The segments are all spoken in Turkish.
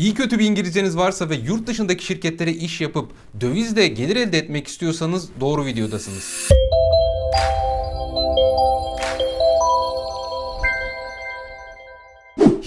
İyi kötü bir İngilizceniz varsa ve yurt dışındaki şirketlere iş yapıp dövizle gelir elde etmek istiyorsanız doğru videodasınız.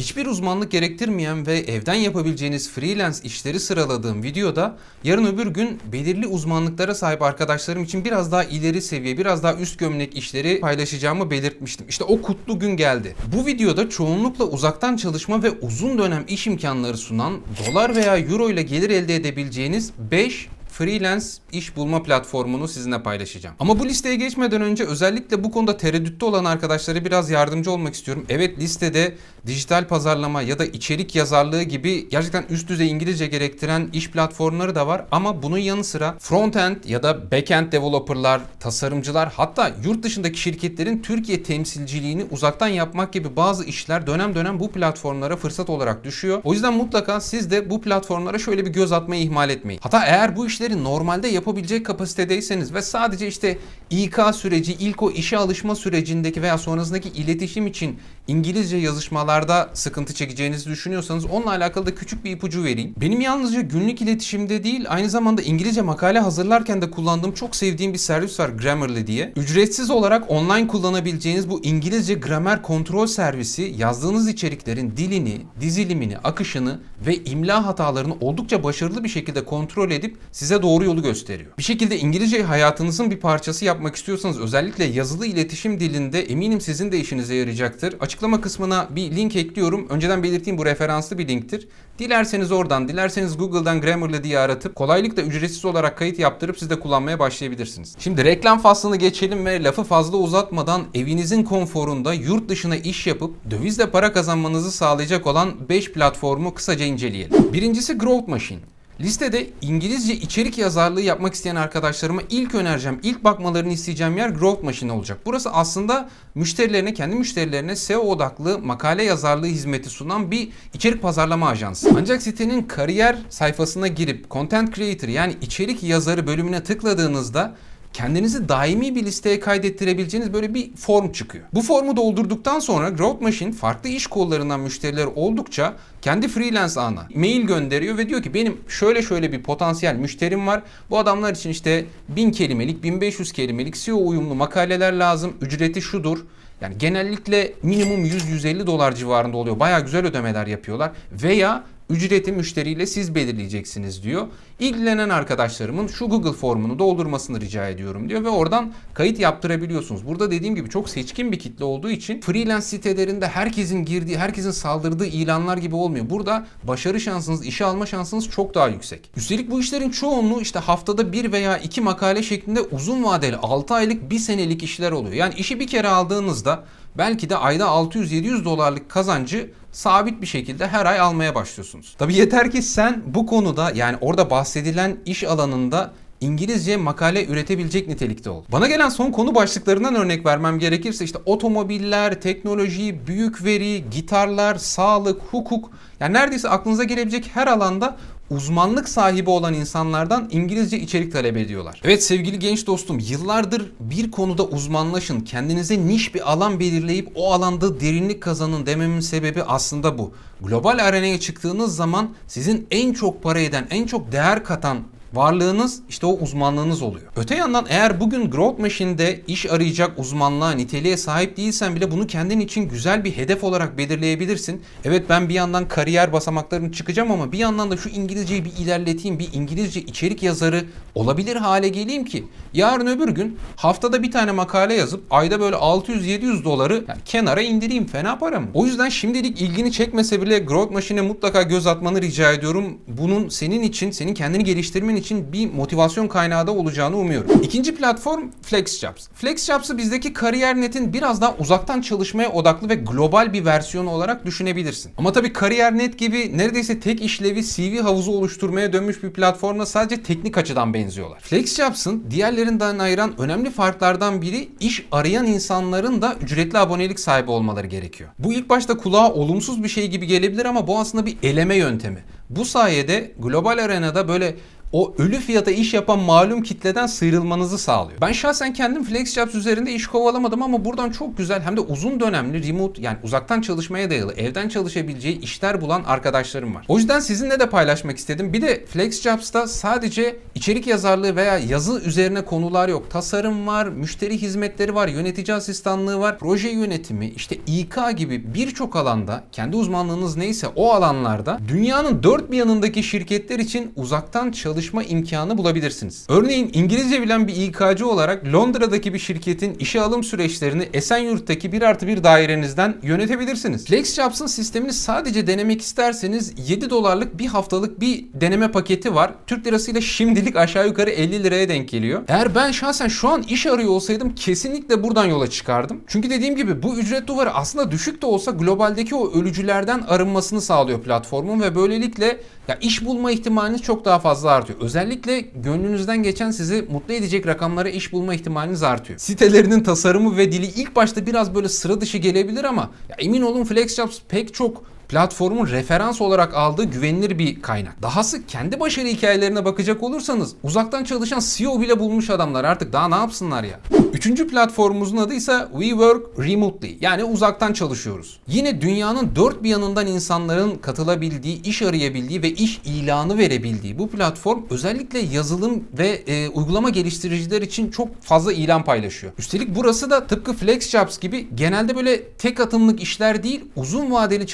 Hiçbir uzmanlık gerektirmeyen ve evden yapabileceğiniz freelance işleri sıraladığım videoda yarın öbür gün belirli uzmanlıklara sahip arkadaşlarım için biraz daha ileri seviye, biraz daha üst gömlek işleri paylaşacağımı belirtmiştim. İşte o kutlu gün geldi. Bu videoda çoğunlukla uzaktan çalışma ve uzun dönem iş imkanları sunan dolar veya euro ile gelir elde edebileceğiniz 5 freelance iş bulma platformunu sizinle paylaşacağım. Ama bu listeye geçmeden önce özellikle bu konuda tereddütte olan arkadaşlara biraz yardımcı olmak istiyorum. Evet listede dijital pazarlama ya da içerik yazarlığı gibi gerçekten üst düzey İngilizce gerektiren iş platformları da var ama bunun yanı sıra front-end ya da back-end developerlar, tasarımcılar hatta yurt dışındaki şirketlerin Türkiye temsilciliğini uzaktan yapmak gibi bazı işler dönem dönem bu platformlara fırsat olarak düşüyor. O yüzden mutlaka siz de bu platformlara şöyle bir göz atmayı ihmal etmeyin. Hatta eğer bu işleri normalde yapabilecek kapasitedeyseniz ve sadece işte İK süreci, ilk o işe alışma sürecindeki veya sonrasındaki iletişim için İngilizce yazışmalarda sıkıntı çekeceğinizi düşünüyorsanız onunla alakalı da küçük bir ipucu vereyim. Benim yalnızca günlük iletişimde değil aynı zamanda İngilizce makale hazırlarken de kullandığım çok sevdiğim bir servis var Grammarly diye. Ücretsiz olarak online kullanabileceğiniz bu İngilizce gramer kontrol servisi yazdığınız içeriklerin dilini, dizilimini, akışını ve imla hatalarını oldukça başarılı bir şekilde kontrol edip size doğru yolu gösteriyor. Bir şekilde İngilizce hayatınızın bir parçası yapmak istiyorsanız özellikle yazılı iletişim dilinde eminim sizin de işinize yarayacaktır. Açıklama kısmına bir link ekliyorum. Önceden belirttiğim bu referanslı bir linktir. Dilerseniz oradan, dilerseniz Google'dan Grammarly diye aratıp kolaylıkla ücretsiz olarak kayıt yaptırıp siz de kullanmaya başlayabilirsiniz. Şimdi reklam faslını geçelim ve lafı fazla uzatmadan evinizin konforunda yurt dışına iş yapıp dövizle para kazanmanızı sağlayacak olan 5 platformu kısaca inceleyelim. Birincisi Growth Machine. Listede İngilizce içerik yazarlığı yapmak isteyen arkadaşlarıma ilk önereceğim, ilk bakmalarını isteyeceğim yer Growth Machine olacak. Burası aslında müşterilerine, kendi müşterilerine SEO odaklı makale yazarlığı hizmeti sunan bir içerik pazarlama ajansı. Ancak sitenin kariyer sayfasına girip Content Creator yani içerik yazarı bölümüne tıkladığınızda kendinizi daimi bir listeye kaydettirebileceğiniz böyle bir form çıkıyor. Bu formu doldurduktan sonra Growth Machine farklı iş kollarından müşteriler oldukça kendi freelance ağına mail gönderiyor ve diyor ki benim şöyle şöyle bir potansiyel müşterim var. Bu adamlar için işte 1000 kelimelik, 1500 kelimelik SEO uyumlu makaleler lazım. Ücreti şudur. Yani genellikle minimum 100-150 dolar civarında oluyor. Baya güzel ödemeler yapıyorlar. Veya ücreti müşteriyle siz belirleyeceksiniz diyor. İlgilenen arkadaşlarımın şu Google formunu doldurmasını rica ediyorum diyor ve oradan kayıt yaptırabiliyorsunuz. Burada dediğim gibi çok seçkin bir kitle olduğu için freelance sitelerinde herkesin girdiği, herkesin saldırdığı ilanlar gibi olmuyor. Burada başarı şansınız, işe alma şansınız çok daha yüksek. Üstelik bu işlerin çoğunluğu işte haftada bir veya iki makale şeklinde uzun vadeli 6 aylık, 1 senelik işler oluyor. Yani işi bir kere aldığınızda belki de ayda 600-700 dolarlık kazancı sabit bir şekilde her ay almaya başlıyorsunuz. Tabi yeter ki sen bu konuda yani orada bahsedilen iş alanında İngilizce makale üretebilecek nitelikte ol. Bana gelen son konu başlıklarından örnek vermem gerekirse işte otomobiller, teknoloji, büyük veri, gitarlar, sağlık, hukuk yani neredeyse aklınıza gelebilecek her alanda uzmanlık sahibi olan insanlardan İngilizce içerik talep ediyorlar. Evet sevgili genç dostum yıllardır bir konuda uzmanlaşın, kendinize niş bir alan belirleyip o alanda derinlik kazanın dememin sebebi aslında bu. Global arenaya çıktığınız zaman sizin en çok para eden, en çok değer katan Varlığınız işte o uzmanlığınız oluyor. Öte yandan eğer bugün Growth Machine'de iş arayacak uzmanlığa, niteliğe sahip değilsen bile bunu kendin için güzel bir hedef olarak belirleyebilirsin. Evet ben bir yandan kariyer basamaklarını çıkacağım ama bir yandan da şu İngilizceyi bir ilerleteyim, bir İngilizce içerik yazarı olabilir hale geleyim ki yarın öbür gün haftada bir tane makale yazıp ayda böyle 600-700 doları yani kenara indireyim fena para mı? O yüzden şimdilik ilgini çekmese bile Growth Machine'e mutlaka göz atmanı rica ediyorum. Bunun senin için, senin kendini geliştirmen için bir motivasyon kaynağı da olacağını umuyorum. İkinci platform FlexJobs. FlexJobs'ı bizdeki KariyerNet'in biraz daha uzaktan çalışmaya odaklı ve global bir versiyonu olarak düşünebilirsin. Ama tabii KariyerNet gibi neredeyse tek işlevi CV havuzu oluşturmaya dönmüş bir platformla sadece teknik açıdan benziyorlar. FlexJobs'ın diğerlerinden ayıran önemli farklardan biri iş arayan insanların da ücretli abonelik sahibi olmaları gerekiyor. Bu ilk başta kulağa olumsuz bir şey gibi gelebilir ama bu aslında bir eleme yöntemi. Bu sayede global arenada böyle o ölü fiyata iş yapan malum kitleden sıyrılmanızı sağlıyor. Ben şahsen kendim FlexJobs üzerinde iş kovalamadım ama buradan çok güzel hem de uzun dönemli remote yani uzaktan çalışmaya dayalı evden çalışabileceği işler bulan arkadaşlarım var. O yüzden sizinle de paylaşmak istedim. Bir de FlexJobs'ta sadece içerik yazarlığı veya yazı üzerine konular yok. Tasarım var, müşteri hizmetleri var, yönetici asistanlığı var, proje yönetimi, işte İK gibi birçok alanda kendi uzmanlığınız neyse o alanlarda dünyanın dört bir yanındaki şirketler için uzaktan çalışma imkanı bulabilirsiniz. Örneğin İngilizce bilen bir İK'cı olarak Londra'daki bir şirketin işe alım süreçlerini Esenyurt'taki 1 artı 1 dairenizden yönetebilirsiniz. FlexJobs'ın sistemini sadece denemek isterseniz 7 dolarlık bir haftalık bir deneme paketi var. Türk lirasıyla şimdilik aşağı yukarı 50 liraya denk geliyor. Eğer ben şahsen şu an iş arıyor olsaydım kesinlikle buradan yola çıkardım. Çünkü dediğim gibi bu ücret duvarı aslında düşük de olsa globaldeki o ölücülerden arınmasını sağlıyor platformun ve böylelikle ya iş bulma ihtimaliniz çok daha fazla artıyor. Özellikle gönlünüzden geçen sizi mutlu edecek rakamlara iş bulma ihtimaliniz artıyor. Sitelerinin tasarımı ve dili ilk başta biraz böyle sıra dışı gelebilir ama ya emin olun FlexJobs pek çok platformun referans olarak aldığı güvenilir bir kaynak. Dahası kendi başarı hikayelerine bakacak olursanız uzaktan çalışan CEO bile bulmuş adamlar artık daha ne yapsınlar ya. Üçüncü platformumuzun adı ise We Work Remotely yani uzaktan çalışıyoruz. Yine dünyanın dört bir yanından insanların katılabildiği, iş arayabildiği ve iş ilanı verebildiği bu platform özellikle yazılım ve e, uygulama geliştiriciler için çok fazla ilan paylaşıyor. Üstelik burası da tıpkı FlexJobs gibi genelde böyle tek atımlık işler değil uzun vadeli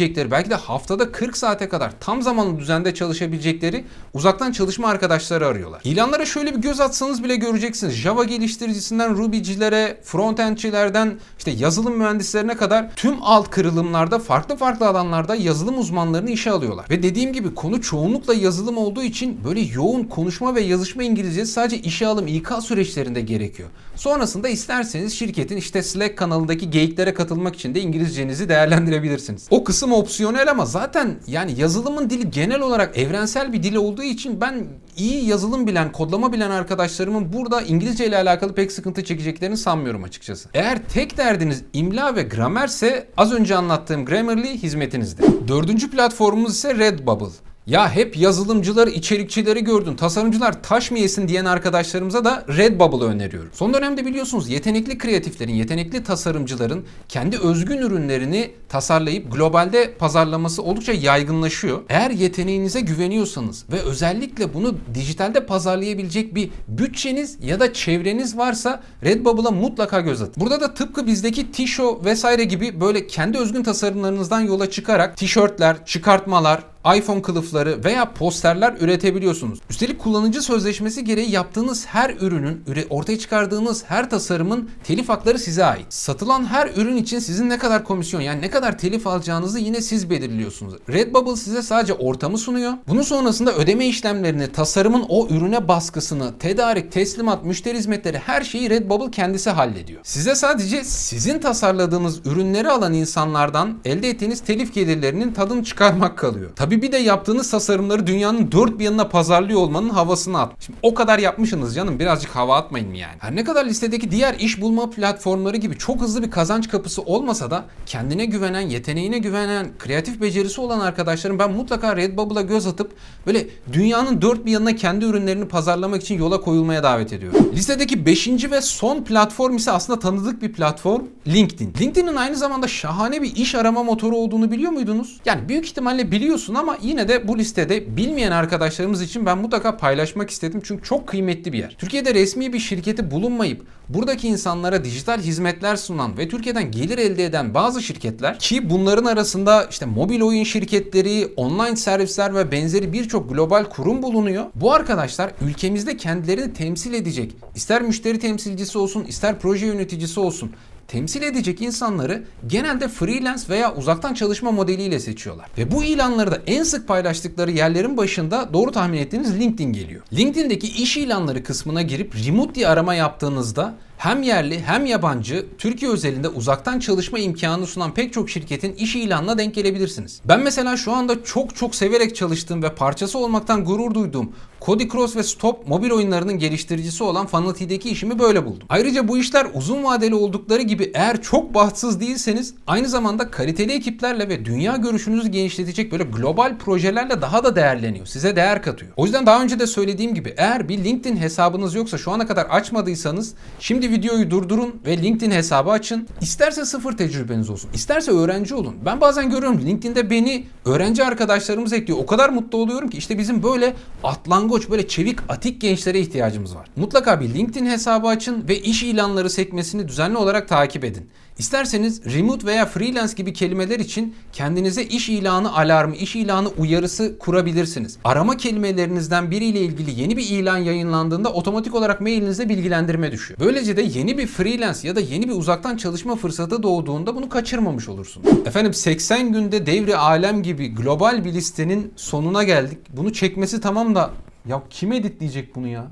çalışabilecekleri belki de haftada 40 saate kadar tam zamanlı düzende çalışabilecekleri uzaktan çalışma arkadaşları arıyorlar. İlanlara şöyle bir göz atsanız bile göreceksiniz. Java geliştiricisinden Ruby'cilere, frontendçilerden işte yazılım mühendislerine kadar tüm alt kırılımlarda farklı farklı alanlarda yazılım uzmanlarını işe alıyorlar. Ve dediğim gibi konu çoğunlukla yazılım olduğu için böyle yoğun konuşma ve yazışma İngilizcesi sadece işe alım İK süreçlerinde gerekiyor. Sonrasında isterseniz şirketin işte Slack kanalındaki geyiklere katılmak için de İngilizcenizi değerlendirebilirsiniz. O kısım opsiyonel ama zaten yani yazılımın dili genel olarak evrensel bir dil olduğu için ben iyi yazılım bilen, kodlama bilen arkadaşlarımın burada İngilizce ile alakalı pek sıkıntı çekeceklerini sanmıyorum açıkçası. Eğer tek derdiniz imla ve gramerse az önce anlattığım Grammarly hizmetinizde. Dördüncü platformumuz ise Redbubble. Ya hep yazılımcılar, içerikçileri gördün, tasarımcılar taş mı yesin diyen arkadaşlarımıza da Redbubble'ı öneriyorum. Son dönemde biliyorsunuz yetenekli kreatiflerin, yetenekli tasarımcıların kendi özgün ürünlerini tasarlayıp globalde pazarlaması oldukça yaygınlaşıyor. Eğer yeteneğinize güveniyorsanız ve özellikle bunu dijitalde pazarlayabilecek bir bütçeniz ya da çevreniz varsa Redbubble'a mutlaka göz atın. Burada da tıpkı bizdeki Tisho vesaire gibi böyle kendi özgün tasarımlarınızdan yola çıkarak tişörtler, çıkartmalar, iPhone kılıfları veya posterler üretebiliyorsunuz. Üstelik kullanıcı sözleşmesi gereği yaptığınız her ürünün, ortaya çıkardığınız her tasarımın telif hakları size ait. Satılan her ürün için sizin ne kadar komisyon yani ne kadar telif alacağınızı yine siz belirliyorsunuz. Redbubble size sadece ortamı sunuyor. Bunun sonrasında ödeme işlemlerini, tasarımın o ürüne baskısını, tedarik, teslimat, müşteri hizmetleri her şeyi Redbubble kendisi hallediyor. Size sadece sizin tasarladığınız ürünleri alan insanlardan elde ettiğiniz telif gelirlerinin tadını çıkarmak kalıyor. Tabi bir de yaptığınız tasarımları dünyanın dört bir yanına pazarlıyor olmanın havasını at. Şimdi o kadar yapmışsınız canım birazcık hava atmayın mı yani? Her ne kadar listedeki diğer iş bulma platformları gibi çok hızlı bir kazanç kapısı olmasa da kendine güvenen, yeteneğine güvenen, kreatif becerisi olan arkadaşlarım ben mutlaka Redbubble'a göz atıp böyle dünyanın dört bir yanına kendi ürünlerini pazarlamak için yola koyulmaya davet ediyorum. Listedeki beşinci ve son platform ise aslında tanıdık bir platform LinkedIn. LinkedIn'in aynı zamanda şahane bir iş arama motoru olduğunu biliyor muydunuz? Yani büyük ihtimalle biliyorsun ama yine de bu listede bilmeyen arkadaşlarımız için ben mutlaka paylaşmak istedim çünkü çok kıymetli bir yer. Türkiye'de resmi bir şirketi bulunmayıp buradaki insanlara dijital hizmetler sunan ve Türkiye'den gelir elde eden bazı şirketler ki bunların arasında işte mobil oyun şirketleri, online servisler ve benzeri birçok global kurum bulunuyor. Bu arkadaşlar ülkemizde kendilerini temsil edecek ister müşteri temsilcisi olsun ister proje yöneticisi olsun temsil edecek insanları genelde freelance veya uzaktan çalışma modeliyle seçiyorlar. Ve bu ilanları da en sık paylaştıkları yerlerin başında doğru tahmin ettiğiniz LinkedIn geliyor. LinkedIn'deki iş ilanları kısmına girip remote diye arama yaptığınızda hem yerli hem yabancı Türkiye özelinde uzaktan çalışma imkanı sunan pek çok şirketin iş ilanına denk gelebilirsiniz. Ben mesela şu anda çok çok severek çalıştığım ve parçası olmaktan gurur duyduğum Cody Cross ve Stop mobil oyunlarının geliştiricisi olan Fanati'deki işimi böyle buldum. Ayrıca bu işler uzun vadeli oldukları gibi eğer çok bahtsız değilseniz aynı zamanda kaliteli ekiplerle ve dünya görüşünüzü genişletecek böyle global projelerle daha da değerleniyor. Size değer katıyor. O yüzden daha önce de söylediğim gibi eğer bir LinkedIn hesabınız yoksa şu ana kadar açmadıysanız şimdi videoyu durdurun ve LinkedIn hesabı açın. İsterse sıfır tecrübeniz olsun. isterse öğrenci olun. Ben bazen görüyorum LinkedIn'de beni öğrenci arkadaşlarımız ekliyor. O kadar mutlu oluyorum ki işte bizim böyle atlangoç böyle çevik atik gençlere ihtiyacımız var. Mutlaka bir LinkedIn hesabı açın ve iş ilanları sekmesini düzenli olarak takip edin. İsterseniz remote veya freelance gibi kelimeler için kendinize iş ilanı alarmı, iş ilanı uyarısı kurabilirsiniz. Arama kelimelerinizden biriyle ilgili yeni bir ilan yayınlandığında otomatik olarak mailinize bilgilendirme düşüyor. Böylece de yeni bir freelance ya da yeni bir uzaktan çalışma fırsatı doğduğunda bunu kaçırmamış olursunuz. Efendim 80 günde devri alem gibi global bir listenin sonuna geldik. Bunu çekmesi tamam da ya kim editleyecek bunu ya?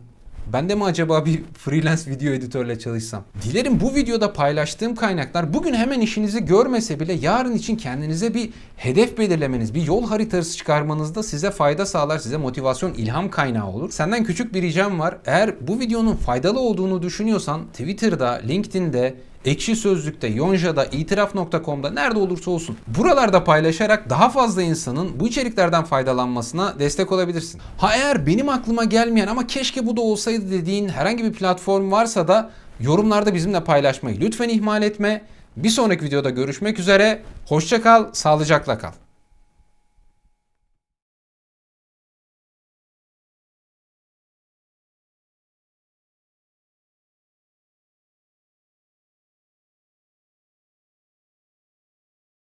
Ben de mi acaba bir freelance video editörle çalışsam? Dilerim bu videoda paylaştığım kaynaklar bugün hemen işinizi görmese bile yarın için kendinize bir hedef belirlemeniz, bir yol haritası çıkarmanızda size fayda sağlar, size motivasyon, ilham kaynağı olur. Senden küçük bir ricam var. Eğer bu videonun faydalı olduğunu düşünüyorsan Twitter'da, LinkedIn'de, Ekşi Sözlük'te, Yonca'da, itiraf.com'da nerede olursa olsun buralarda paylaşarak daha fazla insanın bu içeriklerden faydalanmasına destek olabilirsin. Ha eğer benim aklıma gelmeyen ama keşke bu da olsaydı dediğin herhangi bir platform varsa da yorumlarda bizimle paylaşmayı lütfen ihmal etme. Bir sonraki videoda görüşmek üzere. Hoşça kal, sağlıcakla kal.